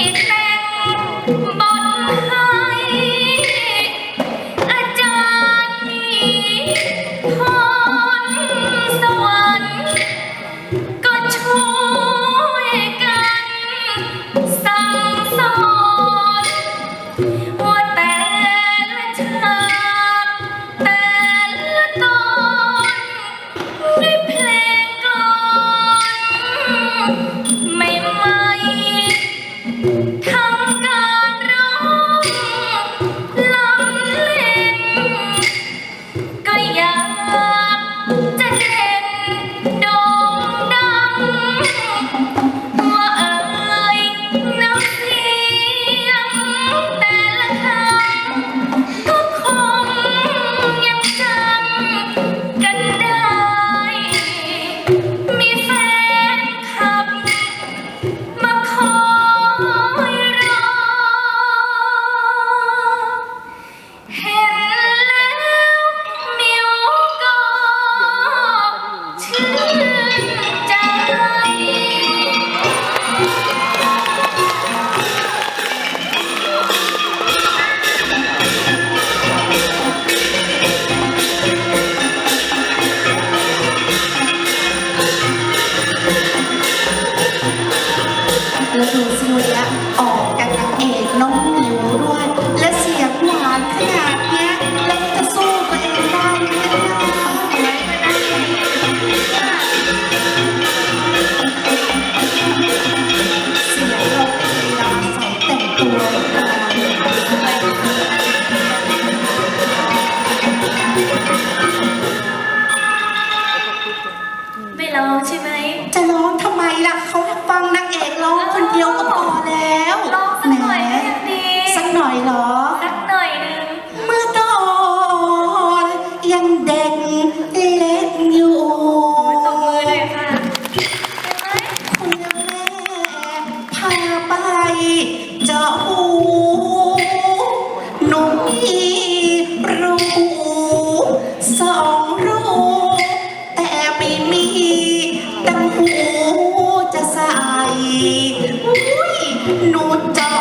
ง ร้องใช่ไหมจะร้องทำไมล่ะเขาฟังนางเอกร้องคนเดียวก็พอแล้วร้องสักหน่อยสักหน่อยเหรอ หนูจะ